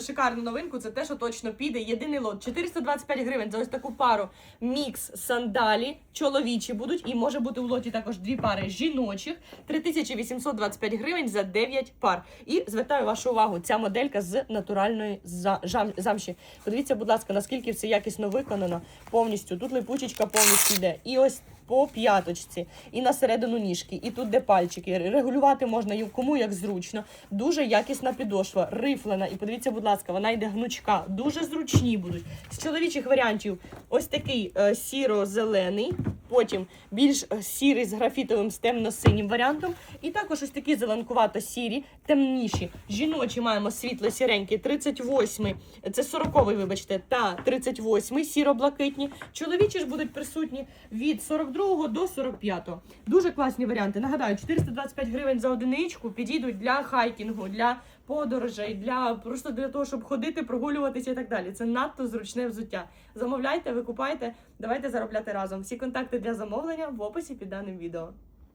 шикарну новинку. Це те, що точно піде. Єдиний лот 425 гривень за ось таку пару мікс сандалі. Чоловічі будуть, і може бути у лоті також дві пари жіночих. 3825 гривень за 9 пар. І звертаю вашу увагу, ця моделька з натуральної замші. Подивіться, будь ласка, наскільки все якісно виконано повністю. Тут липучечка повністю йде. І ось по п'яточці, і на середину ніжки, і тут де пальчики. Регулювати можна і кому як зручно. Дуже якісна підошва, рифлена. І подивіться, будь ласка, вона йде гнучка. Дуже зручні будуть. З чоловічих варіантів ось такий е, сіро-зелений, потім більш е, сірий з графітовим з темно-синім варіантом. І також ось такі зеленкувато-сірі, темніші. Жіночі маємо світло-сіренькі, 38, це 40-й, вибачте, та 38 сіро-блакитні. Чоловічі ж будуть присутні від 42 до 45. Дуже класні варіанти. Нагадаю, 425 гривень за одиничку підійдуть для хайкінгу, для подорожей, для просто для того, щоб ходити, прогулюватися і так далі. Це надто зручне взуття. Замовляйте, викупайте, давайте заробляти разом. Всі контакти для замовлення в описі під даним відео.